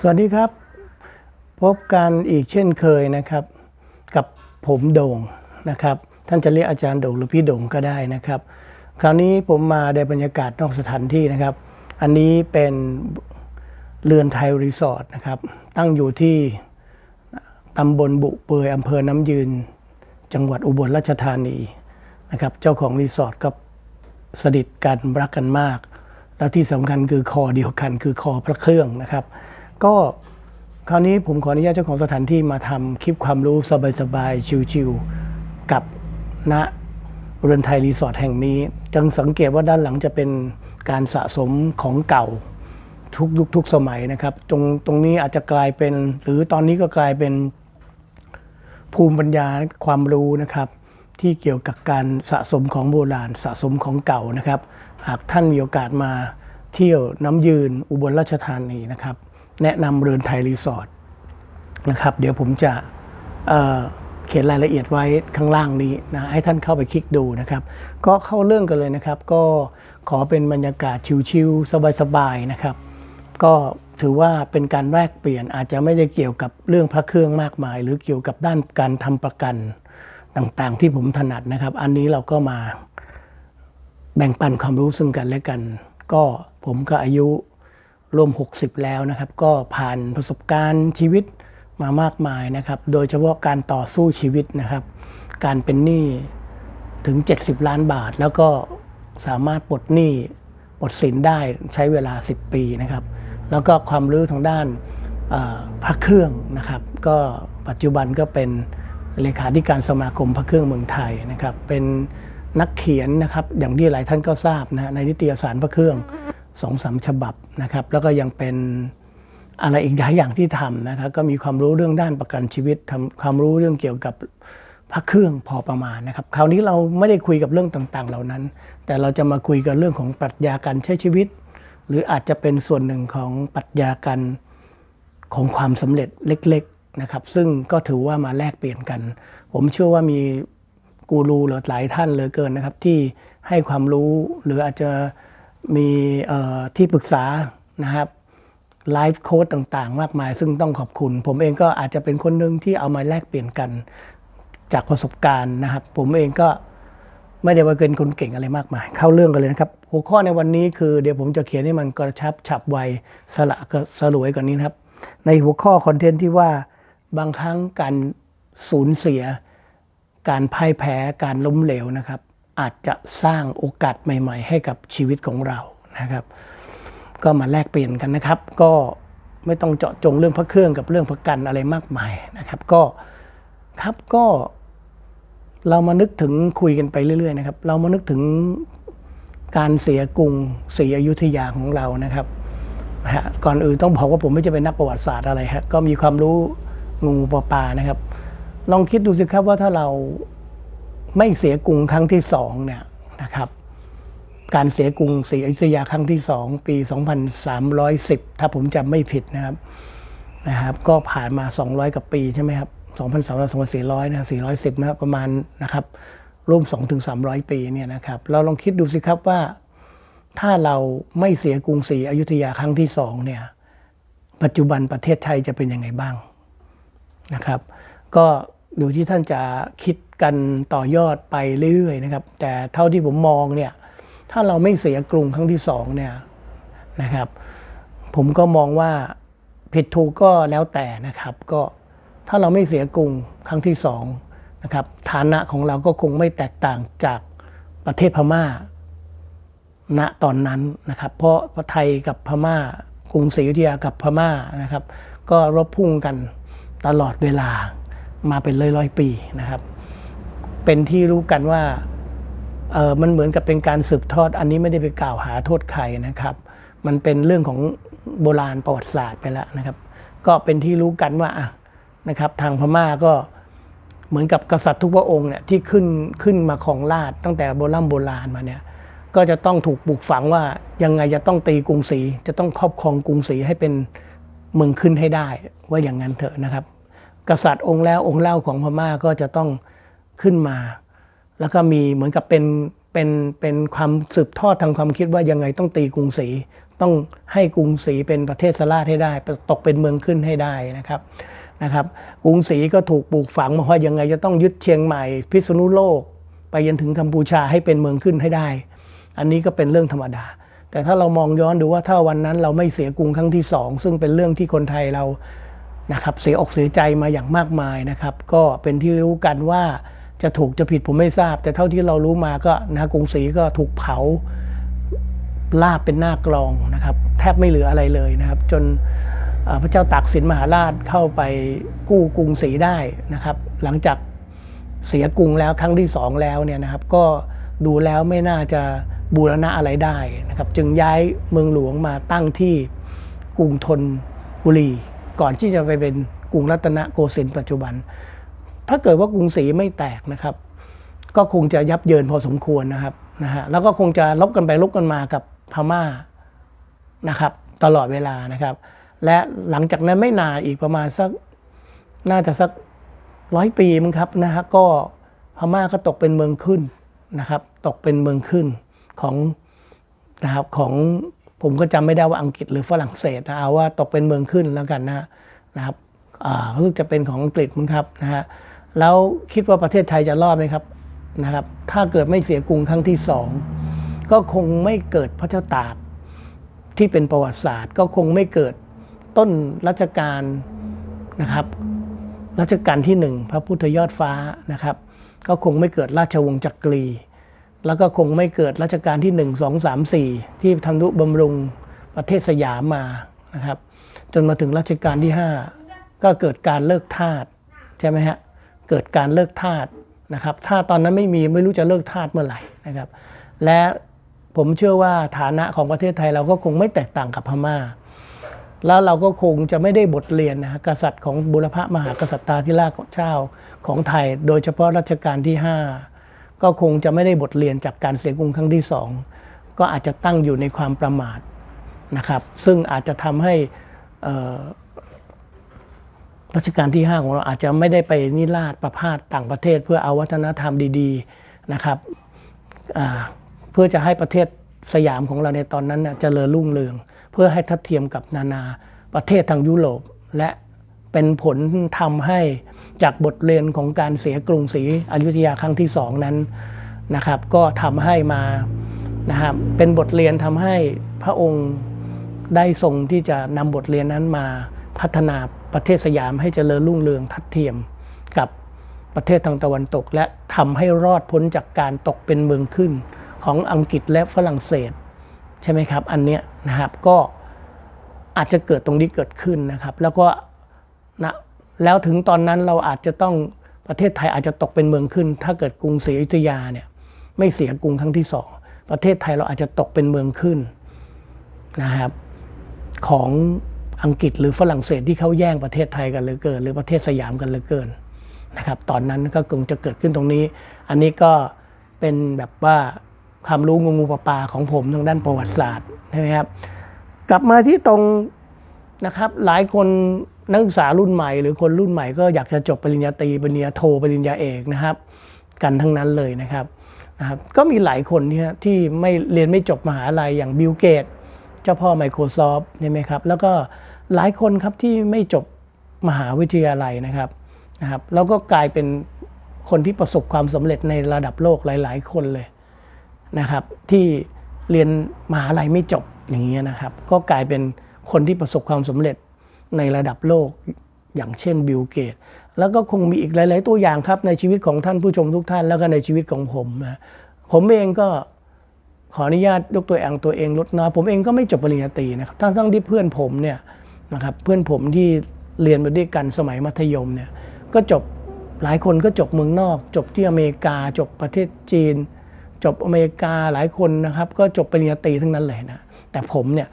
สวัสดีครับ พบกันอีกเช่นเคยนะครับ กับผมโด่งนะครับ ท่านจะเรียกอาจารย์โด่งหรือพี่โด่งก็ได้นะครับ คราวนี้ผมมาในบรรยากาศนอกสถานที่นะครับ อันนี้เป็นเรือนไทยรีสอร์ทนะครับ ตั้งอยู่ที่ตำบลบุเปยอำเภอน้ำยืน จังหวัดอุบลราชธานีนะครับ เจ้าของรีสอร์ทกับสนิทกันรักกันมาก และที่สำคัญคือคอเดียวกันคือคอพระเครื่องนะครับ ก็คราวนี้ผมขออนุญาตเจ้าของสถานที่มาทำคลิปความรู้สบายๆ ชิวๆกับณเรือนไทยรีสอร์ทแห่งนี้จังสังเกตว่าด้านหลังจะเป็นการสะสมของเก่าทุกยุคทุกสมัยนะครับ ตรงตรงนี้อาจจะกลายเป็น หรือตอนนี้ก็กลายเป็นภูมิปัญญาความรู้นะครับ ที่เกี่ยวกับการสะสมของโบราณสะสมของเก่านะครับ หากท่านมีโอกาสมาเที่ยวน้ำยืนอุบลราชธานีนะครับ แนะนำเรือนไทยรีสอร์ทนะครับ เดี๋ยวผมจะเเขียนรายละเอียดไว้ข้างล่างนี้นะให้ท่านเข้าไปคลิกดูนะครับ ก็เข้าเรื่องกันเลยนะครับ ก็ขอเป็นบรรยากาศชิวๆสบายๆนะครับ ก็ถือว่าเป็นการแลกเปลี่ยนอาจจะไม่ได้เกี่ยวกับเรื่องพระเครื่องมากมาย หรือเกี่ยวกับด้านการทำประกันต่างๆ ที่ผมถนัดนะครับ อันนี้เราก็มาแบ่งปันความรู้ซึ่งกันและกัน ก็ผมก็อายุ รวม 60 แล้วนะครับก็ผ่านประสบการณ์ชีวิตมามากมายนะครับ โดยเฉพาะการต่อสู้ชีวิตนะครับ การเป็นหนี้ถึง 70 ล้านบาท แล้วก็สามารถปลดหนี้ปลดสินได้ใช้เวลา 10 ปีนะครับ แล้วก็ความรู้ทางด้านพระเครื่องนะครับ ก็ปัจจุบันก็เป็นเลขาธิการสมาคมพระเครื่องเมืองไทยนะครับ เป็นนักเขียนนะครับ อย่างที่หลายท่านก็ทราบนะในนิตยสารพระเครื่อง สองสามฉบับนะครับ แล้วก็ยังเป็นอะไรอีกหลายอย่างที่ทำนะครับ ก็มีความรู้เรื่องด้านประกันชีวิตทำความรู้เรื่องเกี่ยวกับพระเครื่องพอประมาณนะครับ คราวนี้เราไม่ได้คุยกับเรื่องต่างๆ เหล่านั้น แต่เราจะมาคุยกันเรื่องของปรัชญาการใช้ชีวิต หรืออาจจะเป็นส่วนหนึ่งของปรัชญาการของความสำเร็จเล็ก ๆนะครับ ซึ่งก็ถือว่ามาแลกเปลี่ยนกัน ผมเชื่อว่ามีกูรูหลายท่านเหลือเกินนะครับ ที่ให้ความรู้หรืออาจจะ มีที่ปรึกษานะครับไลฟ์โค้ดต่างๆ มากมาย ซึ่งต้องขอบคุณ ผมเองก็อาจจะเป็นคนหนึ่งที่เอามาแลกเปลี่ยนกันจากประสบการณ์นะครับ ผมเองก็ไม่ได้ว่าเป็นคนเก่งอะไรมากมาย เข้าเรื่องกันเลยนะครับ หัวข้อในวันนี้คือเดี๋ยวผมจะเขียนให้มันกระชับฉับไวสละกสลวยกว่านี้นะครับ ในหัวข้อคอนเทนต์ที่ว่าบางครั้งการสูญเสีย การพ่ายแพ้การล้มเหลวนะครับ อาจจะสร้างโอกาสใหม่ ๆ ให้กับชีวิตของเรานะครับ ก็มาแลกเปลี่ยนกันนะครับ ก็ไม่ต้องเจาะจงเรื่องพระเครื่องกับเรื่องประกันอะไรมากมายนะครับ ก็ครับก็เรามานึกถึงคุยกันไปเรื่อยๆนะครับ เรามานึกถึงการเสียกรุงศรีอยุธยาของเรานะครับฮะก่อนอื่นต้องบอกว่าผมไม่จะเป็นนักประวัติศาสตร์อะไรฮะก็มีความรู้งูปลาปลานะครับ ลองคิดดูสิครับว่าถ้าเรา ไม่เสียกรุงครั้งที่สองเนี่ยนะครับ การเสียกรุงศรีอยุธยาครั้งที่สองปี 2310 ถ้าผมจำไม่ผิดนะครับนะครับ ก็ผ่านมา 200กว่าปีใช่ไหมครับ2,300 2,400นะ410นะประมาณนะครับร่วม2ถึง300 ปีเนี่ยนะครับเราลองคิดดูสิครับว่าถ้าเราไม่เสียกรุงศรีอยุธยาครั้งที่สองเนี่ยปัจจุบันประเทศไทยจะเป็นยังไงบ้างนะครับ ก็ ดูที่ท่านจะคิดกันต่อยอดไปเรื่อยๆนะครับ แต่เท่าที่ผมมองเนี่ย ถ้าเราไม่เสียกรุงครั้งที่สองเนี่ยนะครับ ผมก็มองว่าผิดถูกก็แล้วแต่นะครับ ก็ถ้าเราไม่เสียกรุงครั้งที่สองนะครับ ฐานะของเราก็คงไม่แตกต่างจากประเทศพม่า ณตอนนั้นนะครับ เพราะไทยกับพม่ากรุงศรีอยุธยากับพม่านะครับ ก็รบพุ่งกันตลอดเวลา มาเป็นร้อยร้อยๆปีนะครับ เป็นที่รู้กันว่าเออมันเหมือนกับเป็นการสืบทอด อันนี้ไม่ได้ไปกล่าวหาโทษใครนะครับ มันเป็นเรื่องของโบราณประวัติศาสตร์ไปแล้วนะครับ ก็เป็นที่รู้กันว่าอะนะครับ ทางพม่าก็เหมือนกับกษัตริย์ทุกพระองค์เนี่ยที่ขึ้นขึ้นมาของราชตั้งแต่โบราณโบราณมาเนี่ยก็จะต้องถูกปลูกฝังว่ายังไงจะต้องตีกรุงศรีจะต้องครอบครองกรุงศรีให้เป็นเมืองขึ้นให้ได้ว่าอย่างนั้นเถอะนะครับ กษัตริย์องค์แล้วองค์เล่าของพม่าก็จะต้องขึ้นมา แล้วก็มีเหมือนกับเป็นเป็นเป็นความสืบทอดทางความคิดว่ายังไงต้องตีกรุงศรีต้องให้กรุงศรีเป็นประเทศสลาดให้ได้ ตกเป็นเมืองขึ้นให้ได้นะครับนะครับ กรุงศรีก็ถูกปลูกฝังมาว่ายังไงจะต้องยึดเชียงใหม่ พิษณุโลก ไปยันถึงกัมพูชาให้เป็นเมืองขึ้นให้ได้ อันนี้ก็เป็นเรื่องธรรมดา แต่ถ้าเรามองย้อนดูว่าถ้าวันนั้นเราไม่เสียกรุงครั้งที่สองซึ่งเป็นเรื่องที่คนไทยเรา นะครับเสียอกเสียใจมาอย่างมากมายนะครับ ก็เป็นที่รู้กันว่าจะถูกจะผิดผมไม่ทราบ แต่เท่าที่เรารู้มาก็นะกรุงศรีก็ถูกเผาลาบเป็นหน้ากลองนะครับ แทบไม่เหลืออะไรเลยนะครับ จนพระเจ้าตากสินมหาราชเข้าไปกู้กรุงศรีได้นะครับ หลังจากเสียกรุงแล้วครั้งที่สองแล้วเนี่ยนะครับ ก็ดูแล้วไม่น่าจะบูรณะอะไรได้นะครับ จึงย้ายเมืองหลวงมาตั้งที่กรุงธนบุรี ก่อนที่จะไปเป็นกรุงรัตนโกสินทร์ปัจจุบัน ถ้าเกิดว่ากรุงศรีไม่แตกนะครับ ก็คงจะยับเยินพอสมควรนะครับนะฮะแล้วก็คงจะลบกันไปลบกันมากับพม่านะครับ ตลอดเวลานะครับ และหลังจากนั้นไม่นานอีกประมาณสักน่าจะสักร้อยปีมั้งครับนะฮะก็พม่าก็ตกเป็นเมืองขึ้นนะครับ ตกเป็นเมืองขึ้นของนะครับของ ผมก็จำไม่ได้ว่าอังกฤษหรือฝรั่งเศสนะเอาว่าตกเป็นเมืองขึ้นแล้วกันนะนะครับอ่ารู้สึกจะเป็นของอังกฤษมั้งครับนะฮะแล้วคิดว่าประเทศไทยจะรอดไหมครับนะครับ ถ้าเกิดไม่เสียกรุงครั้งที่สองก็คงไม่เกิดพระเจ้าตากที่เป็นประวัติศาสตร์ ก็คงไม่เกิดต้นรัชกาลนะครับรัชกาลที่หนึ่งพระพุทธยอดฟ้านะครับ ก็คงไม่เกิดราชวงศ์จักรี แล้วก็คงไม่เกิดรัชกาลที่ 1 2 3 4 ที่ทำนุบำรุงประเทศสยามมานะครับ จนมาถึงรัชกาลที่ 5 ก็เกิดการเลิกทาสใช่ไหมฮะเกิดการเลิกทาสนะครับ ถ้าตอนนั้นไม่มีไม่รู้จะเลิกทาสเมื่อไหร่นะครับ และผมเชื่อว่าฐานะของประเทศไทยเราก็คงไม่แตกต่างกับพม่า แล้วเราก็คงจะไม่ได้บทเรียนนะฮะกษัตริย์ของบุรพมหากษัตริย์ตาธิราชของเจ้าของไทย โดยเฉพาะรัชกาลที่ 5 ก็คงจะไม่ได้บทเรียนจากการเสียกรุงครั้งที่สองก็อาจจะตั้งอยู่ในความประมาทนะครับ ซึ่งอาจจะทำให้รัชกาลที่ 5 ของเราอาจจะไม่ได้ไปนิราชประพาสต่างประเทศ เพื่อเอาวัฒนธรรมดีๆนะครับเพื่อจะให้ประเทศสยามของเราในตอนนั้นเน่ยเจริญรุ่งเรือง เพื่อให้ทัดเทียมกับนานาประเทศทางยุโรปและเป็นผลทำให้ จากบทเรียนของการเสียกรุงศรีอยุธยาครั้งที่สองนั้นนะครับ ก็ทำให้มานะครับเป็นบทเรียนทำให้พระองค์ได้ทรงที่จะนำบทเรียนนั้นมาพัฒนาประเทศสยามให้เจริญรุ่งเรืองทัดเทียมกับประเทศทางตะวันตก และทำให้รอดพ้นจากการตกเป็นเมืองขึ้นของอังกฤษและฝรั่งเศส ใช่ไหมครับ อันเนี้ยนะครับก็อาจจะเกิดตรงนี้เกิดขึ้นนะครับ แล้วก็นะ แล้วถึงตอนนั้นเราอาจจะต้องประเทศไทยอาจจะตกเป็นเมืองขึ้น ถ้าเกิดกรุงศรีอยุธยาเนี่ยไม่เสียกรุงครั้งที่สองประเทศไทยเราอาจจะตกเป็นเมืองขึ้นนะครับ ของอังกฤษหรือฝรั่งเศสที่เขาแย่งประเทศไทยกันเหลือเกิน หรือประเทศสยามกันเหลือเกินนะครับ ตอนนั้นก็คงจะเกิดขึ้นตรงนี้ อันนี้ก็เป็นแบบว่าความรู้งูงูปลาปลาของผมทางด้านประวัติศาสตร์ใช่ไหมครับ กลับมาที่ตรงนะครับหลายคน นักศึกษารุ่นใหม่หรือคนรุ่นใหม่ก็อยากจะจบปริญญาตรีปริญญาโทปริญญาเอกนะครับ กันทั้งนั้นเลยนะครับนะครับก็มีหลายคนที่ที่ไม่เรียนไม่จบมหาลัยอย่างบิลเกตเจ้าพ่อ Microsoft ใช่ไหมครับ แล้วก็หลายคนครับที่ไม่จบมหาวิทยาลัยนะครับนะครับ แล้วก็กลายเป็นคนที่ประสบความสำเร็จในระดับโลกหลาย ๆ คนเลยนะครับ ที่เรียนมหาลัยไม่จบอย่างเงี้ยนะครับ ก็กลายเป็นคนที่ประสบความสำเร็จ ในระดับโลก อย่างเช่นบิลเกต แล้วก็คงมีอีกหลาย ๆ ตัวอย่างครับในชีวิตของท่านผู้ชมทุกท่าน แล้วก็ในชีวิตของผมนะผมเองก็ขออนุญาตยกตัวอย่างตัวเองลดน้อยผมเองก็ไม่จบปริญญาตรีนะครับทั้งทั้งที่เพื่อนผมเนี่ยนะครับเพื่อนผมที่เรียนมาด้วยกันสมัยมัธยมเนี่ยก็จบหลายคนก็จบเมืองนอก จบที่อเมริกา จบประเทศจีน จบอเมริกาหลายคนนะครับ ก็จบปริญญาตรีทั้งนั้นเลยนะแต่ผมเนี่ย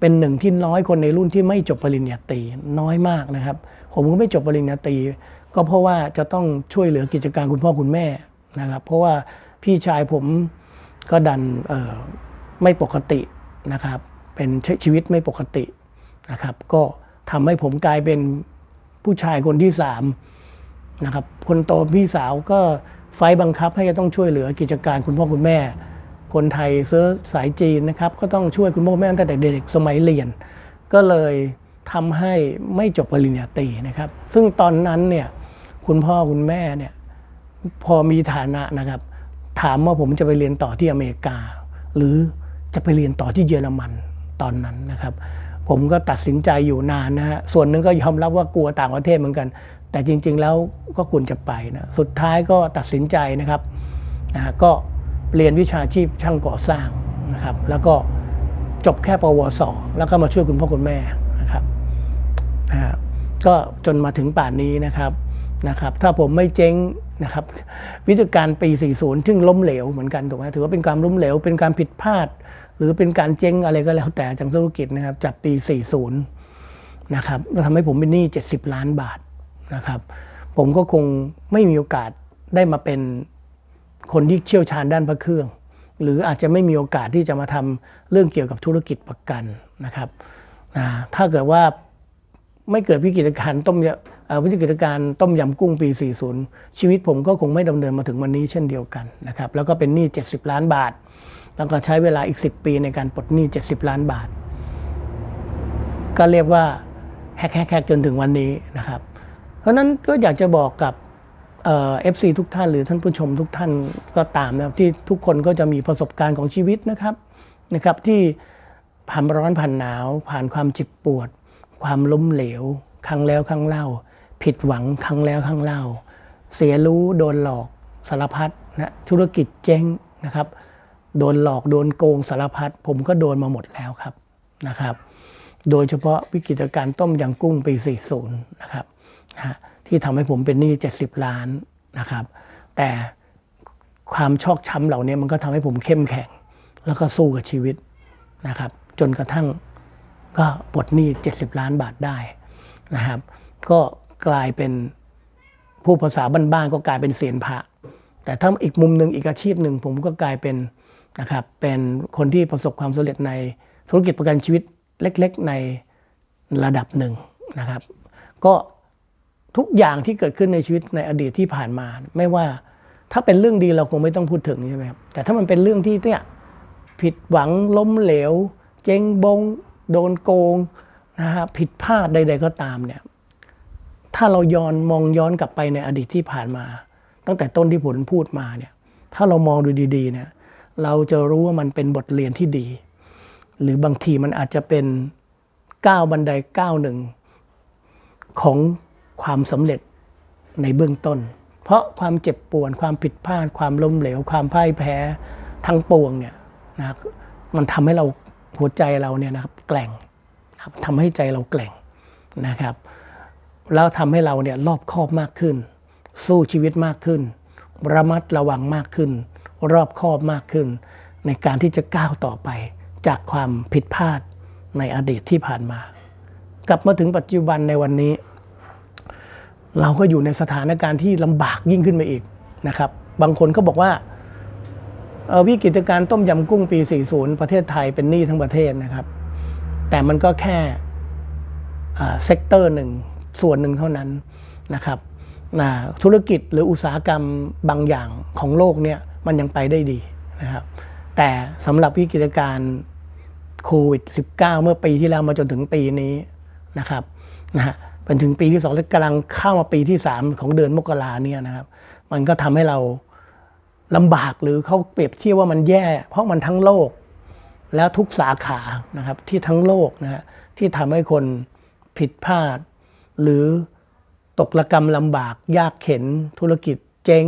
เป็นหนึ่งที่น้อยคนในรุ่นที่ไม่จบปริญญาตรีน้อยมากนะครับ ผมก็ไม่จบปริญญาตรีก็เพราะว่าจะต้องช่วยเหลือกิจการคุณพ่อคุณแม่นะครับ เพราะว่าพี่ชายผมก็ดันไม่ปกตินะครับ เป็นชีวิตไม่ปกตินะครับ ก็ทำให้ผมกลายเป็นผู้ชายคนที่สามนะครับคนโตพี่สาวก็ไฟบังคับให้จะต้องช่วยเหลือกิจการคุณพ่อคุณแม่ คนไทยเสื้อสายจีนนะครับ ก็ต้องช่วยคุณพ่อแม่ตั้งแต่เด็กสมัยเรียน ก็เลยทำให้ไม่จบปริญญาตรีนะครับ ซึ่งตอนนั้นเนี่ยคุณพ่อคุณแม่เนี่ยพอมีฐานะนะครับ ถามว่าผมจะไปเรียนต่อที่อเมริกา หรือจะไปเรียนต่อที่เยอรมันตอนนั้นนะครับ ผมก็ตัดสินใจอยู่นานนะฮะส่วนหนึ่งก็ยอมรับว่ากลัวต่างประเทศเหมือนกัน แต่จริง ๆ แล้วก็ควรจะไปนะสุดท้ายก็ตัดสินใจนะครับนะก็ เรียนวิชาชีพช่างก่อสร้างนะครับ แล้วก็จบแค่ปวส แล้วก็มาช่วยคุณพ่อคุณแม่นะครับนะฮะก็จนมาถึงป่านนี้นะครับนะครับ ถ้าผมไม่เจ๊งนะครับ วิธีการปี 40 ซึ่งล้มเหลวเหมือนกันถูกไหมถือว่าเป็นการล้มเหลว เป็นการผิดพลาด หรือเป็นการเจ๊งอะไรก็แล้วแต่จากธุรกิจนะครับจากปี 40 นะครับแล้วทำให้ผมเป็นหนี้ 70 ล้านบาทนะครับ ผมก็คงไม่มีโอกาสได้มาเป็น คนที่เชี่ยวชาญด้านพระเครื่อง หรืออาจจะไม่มีโอกาสที่จะมาทำเรื่องเกี่ยวกับธุรกิจประกันนะครับถ้าเกิดว่าไม่เกิดวิกฤตการณ์ต้มยำวิกฤตการณ์ต้มยำกุ้งปี 40 ชีวิตผมก็คงไม่ดำเนินมาถึงวันนี้เช่นเดียวกันนะครับแล้วก็เป็นหนี้ 70 ล้านบาท แล้วก็ใช้เวลาอีก 10 ปีในการปลดหนี้ 70 ล้านบาท ก็เรียกว่าแฮกแฮกจนถึงวันนี้นะครับ เพราะนั้นก็อยากจะบอกกับ เอฟซีทุกท่านหรือท่านผู้ชมทุกท่านก็ตามนะครับที่ทุกคนก็จะมีประสบการณ์ของชีวิตนะครับนะครับที่ผ่านร้อนผ่านหนาว ผ่านความเจ็บปวด ความล้มเหลว ครั้งแล้วครั้งเล่า ผิดหวังครั้งแล้วครั้งเล่า เสียรู้โดนหลอกสารพัดนะธุรกิจเจ๊งนะครับ โดนหลอกโดนโกงสารพัดผมก็โดนมาหมดแล้วครับนะครับ โดยเฉพาะวิกฤตการ์ต้มยำกุ้งปี 40 นะครับนะฮะ ที่ทำให้ผมเป็นหนี้ 70 ล้านนะครับ แต่ความชอกช้ำเหล่านี้มันก็ทำให้ผมเข้มแข็ง แล้วก็สู้กับชีวิตนะครับ จนกระทั่งก็ปลดหนี้ 70 ล้านบาทได้นะครับ ก็กลายเป็นผู้ภาษาบ้านๆก็กลายเป็นเสียนพระ แต่ถ้าอีกมุมหนึ่งอีกอาชีพหนึ่งผมก็กลายเป็นนะครับเป็นคนที่ประสบความสำเร็จในธุรกิจประกันชีวิตเล็ก ๆ ในระดับหนึ่งนะครับ ก็ ทุกอย่างที่เกิดขึ้นในชีวิตในอดีตที่ผ่านมา ไม่ว่าถ้าเป็นเรื่องดีเราคงไม่ต้องพูดถึงใช่ไหมครับแต่ถ้ามันเป็นเรื่องที่เนี่ยผิดหวังล้มเหลว เจ๊งบง โดนโกงนะฮะผิดพลาดใด ๆ ก็ตามเนี่ยถ้าเราย้อนมองย้อนกลับไปในอดีตที่ผ่านมา ตั้งแต่ต้นที่ผมพูดมาเนี่ยถ้าเรามองดูดีๆเนี่ยเราจะรู้ว่ามันเป็นบทเรียนที่ดี หรือบางทีมันอาจจะเป็นก้าวบันไดก้าวหนึ่งของ ความสำเร็จในเบื้องต้น เพราะความเจ็บปวดความผิดพลาด ความล้มเหลว ความพ่ายแพ้ทั้งปวงเนี่ยนะมันทำให้เราหัวใจเราเนี่ยนะครับแกร่งทำให้ใจเราแกร่งนะครับ แล้วทำให้เราเนี่ยรอบคอบมากขึ้น สู้ชีวิตมากขึ้น ระมัดระวังมากขึ้น รอบคอบมากขึ้น ในการที่จะก้าวต่อไป จากความผิดพลาดในอดีตที่ผ่านมา กลับมาถึงปัจจุบันในวันนี้ เราก็อยู่ในสถานการณ์ที่ลำบากยิ่งขึ้นไปอีกนะครับ บางคนก็บอกว่าวิกฤตการณ์ต้มยำกุ้งปี 40 ประเทศไทยเป็นหนี้ทั้งประเทศนะครับ แต่มันก็แค่เซกเตอร์หนึ่งส่วนหนึ่งเท่านั้นนะครับธุรกิจหรืออุตสาหกรรมบางอย่างของโลกเนี่ยมันยังไปได้ดีนะครับ แต่สำหรับวิกฤตการณ์โควิด -19 เมื่อปีที่แล้วมาจนถึงปีนี้นะครับนะฮะ เป็นถึงปีที่สองและกำลังเข้ามาปีที่สามของเดือนมกราเนี่ยนะครับ มันก็ทำให้เราลำบากหรือเขาเปรียบเทียบว่ามันแย่ เพราะมันทั้งโลก แล้วทุกสาขานะครับที่ทั้งโลกนะฮะที่ทำให้คนผิดพลาด หรือตกระกรรมลำบาก ยากเข็นธุรกิจเจ๊ง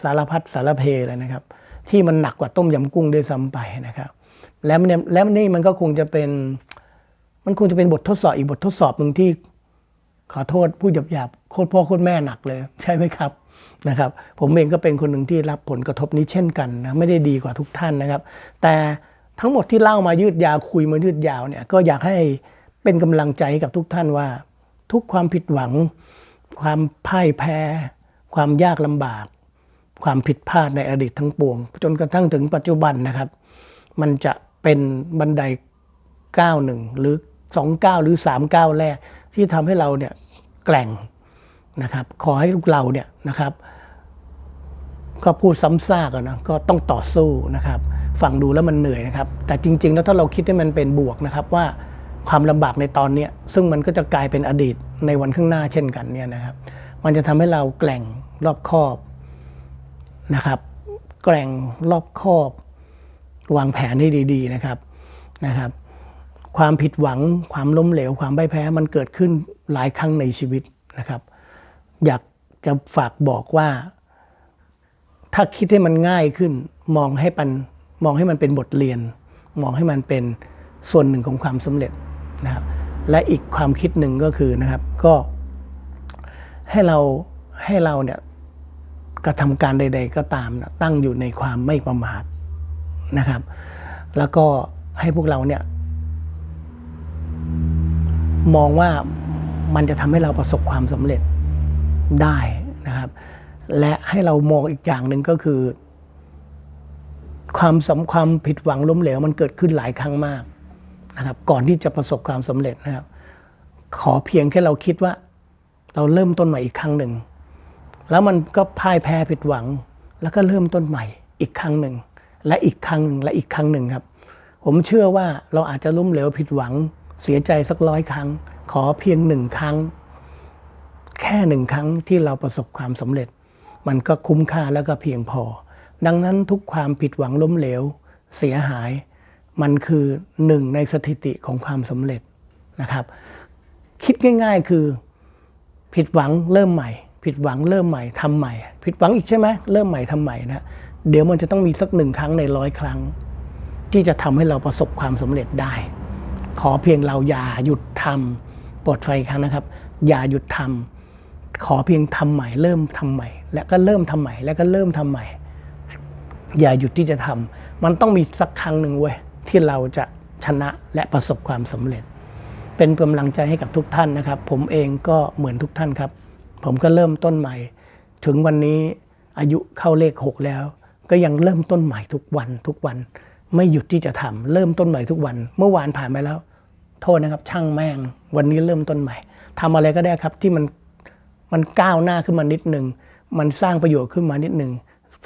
สารพัดสารเพเลยนะครับ ที่มันหนักกว่าต้มยำกุ้งด้วยซ้ำไปนะครับ แล้วมันแล้วนี่มันก็คงจะเป็น มันคงจะเป็นบททดสอบอีกบททดสอบหนึ่งที่ ขอโทษผู้หยาบหยาบโคตรพ่อโคตรแม่หนักเลย ใช่ไหมครับนะครับ ผมเองก็เป็นคนหนึ่งที่รับผลกระทบนี้เช่นกันนะไม่ได้ดีกว่าทุกท่านนะครับ แต่ทั้งหมดที่เล่ามายืดยาวคุยมายืดยาวเนี่ยก็อยากให้เป็นกำลังใจให้กับทุกท่านว่า ทุกความผิดหวัง ความพ่ายแพ้ ความยากลำบาก ความผิดพลาดในอดีตทั้งปวง จนกระทั่งถึงปัจจุบันนะครับ มันจะเป็นบันไดก้าวหนึ่งหรือสองก้าวหรือสามก้าวแรกที่ทำให้เราเนี่ย แกร่งนะครับขอให้ลูกเราเนี่ยนะครับ ก็พูดซ้ำซากนะก็ต้องต่อสู้นะครับฟังดูแล้วมันเหนื่อยนะครับ แต่จริง ๆ แล้วถ้าเราคิดให้มันเป็นบวกนะครับว่าความลำบากในตอนเนี้ยซึ่งมันก็จะกลายเป็นอดีตในวันข้างหน้าเช่นกันเนี่ยนะครับ มันจะทำให้เราแกล่งรอบคอบนะครับ แกล่งรอบคอบ วางแผนให้ดี ๆ นะครับนะครับ ความผิดหวัง ความล้มเหลว ความพ่ายแพ้มันเกิดขึ้นหลายครั้งในชีวิตนะครับ อยากจะฝากบอกว่า ถ้าคิดให้มันง่ายขึ้น มองให้มันมองให้มันเป็นบทเรียน มองให้มันเป็นส่วนหนึ่งของความสำเร็จนะครับ และอีกความคิดหนึ่งก็คือนะครับ ก็ให้เราให้เราเนี่ยกระทำการใด ๆ ก็ตามนะตั้งอยู่ในความไม่ประมาทนะครับ แล้วก็ให้พวกเราเนี่ย มองว่ามันจะทำให้เราประสบความสำเร็จได้นะครับ และให้เรามองอีกอย่างหนึ่งก็คือ ความสำความผิดหวังล้มเหลวมันเกิดขึ้นหลายครั้งมากนะครับ ก่อนที่จะประสบความสำเร็จนะครับ ขอเพียงแค่เราคิดว่า เราเริ่มต้นใหม่อีกครั้งหนึ่งแล้วมันก็พ่ายแพ้ผิดหวัง แล้วก็เริ่มต้นใหม่อีกครั้งหนึ่งและอีกครั้งหนึ่งและอีกครั้งหนึ่งครับ ผมเชื่อว่าเราอาจจะล้มเหลวผิดหวัง เสียใจสักร้อยครั้ง ขอเพียงหนึ่งครั้ง แค่หนึ่งครั้งที่เราประสบความสำเร็จ มันก็คุ้มค่าแล้วก็เพียงพอ ดังนั้นทุกความผิดหวังล้มเหลว เสียหาย มันคือหนึ่งในสถิติของความสำเร็จนะครับ คิดง่าย ๆคือผิดหวังเริ่มใหม่ ผิดหวังเริ่มใหม่ทำใหม่ ผิดหวังอีกใช่ไหมเริ่มใหม่ทำใหม่นะเดี๋ยวมันจะต้องมีสักหนึ่งครั้งในร้อยครั้ง ที่จะทำให้เราประสบความสำเร็จได้ ขอเพียงเราอย่าหยุดทำปลดไฟครั้งนะครับ อย่าหยุดทำขอเพียงทำใหม่ เริ่มทำใหม่ และก็เริ่มทำใหม่ และก็เริ่มทำใหม่ อย่าหยุดที่จะทำมันต้องมีสักครั้งหนึ่งเว้ยที่เราจะชนะและประสบความสำเร็จ เป็นกำลังใจให้กับทุกท่านนะครับ ผมเองก็เหมือนทุกท่านครับ ผมก็เริ่มต้นใหม่ ถึงวันนี้อายุเข้าเลขหกแล้ว ก็ยังเริ่มต้นใหม่ทุกวันทุกวัน ไม่หยุดที่จะทำเริ่มต้นใหม่ทุกวัน เมื่อวานผ่านไปแล้ว โทษนะครับ ช่างแม่ง วันนี้เริ่มต้นใหม่ทำอะไรก็ได้ครับที่มันมันก้าวหน้าขึ้นมานิดหนึ่งมันสร้างประโยชน์ขึ้นมานิดหนึ่ง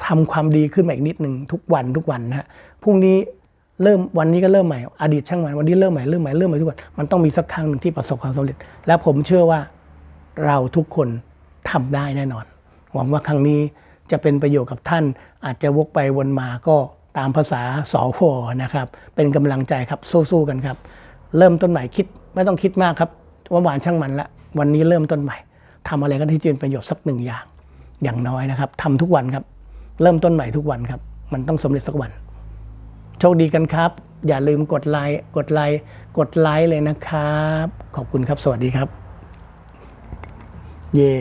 ทำความดีขึ้นมาอีกนิดหนึ่งทุกวันทุกวันนะฮะพรุ่งนี้เริ่มวันนี้ก็เริ่มใหม่อดีตช่างมันวันนี้เริ่มใหม่เริ่มใหม่เริ่มใหม่ทุกวันมันต้องมีสักครั้งหนึ่งที่ประสบความสำเร็จ และผมเชื่อว่าเราทุกคนทำได้แน่นอน หวังว่าครั้งนี้จะเป็นประโยชน์กับท่าน อาจจะวกไปวนมาก็ตามภาษาสอพอนะครับ เป็นกำลังใจครับสู้ๆกันครับ เริ่มต้นใหม่คิดไม่ต้องคิดมากครับว่าหวานช่างมันละวันนี้เริ่มต้นใหม่ทำอะไรก็ที่จะเป็นประโยชน์สักหนึ่งอย่าง อย่างน้อยนะครับทำทุกวันครับ เริ่มต้นใหม่ทุกวันครับ มันต้องสำเร็จสักวัน โชคดีกันครับ อย่าลืมกดไลค์กดไลค์กดไลค์เลยนะครับ ขอบคุณครับ สวัสดีครับ เย่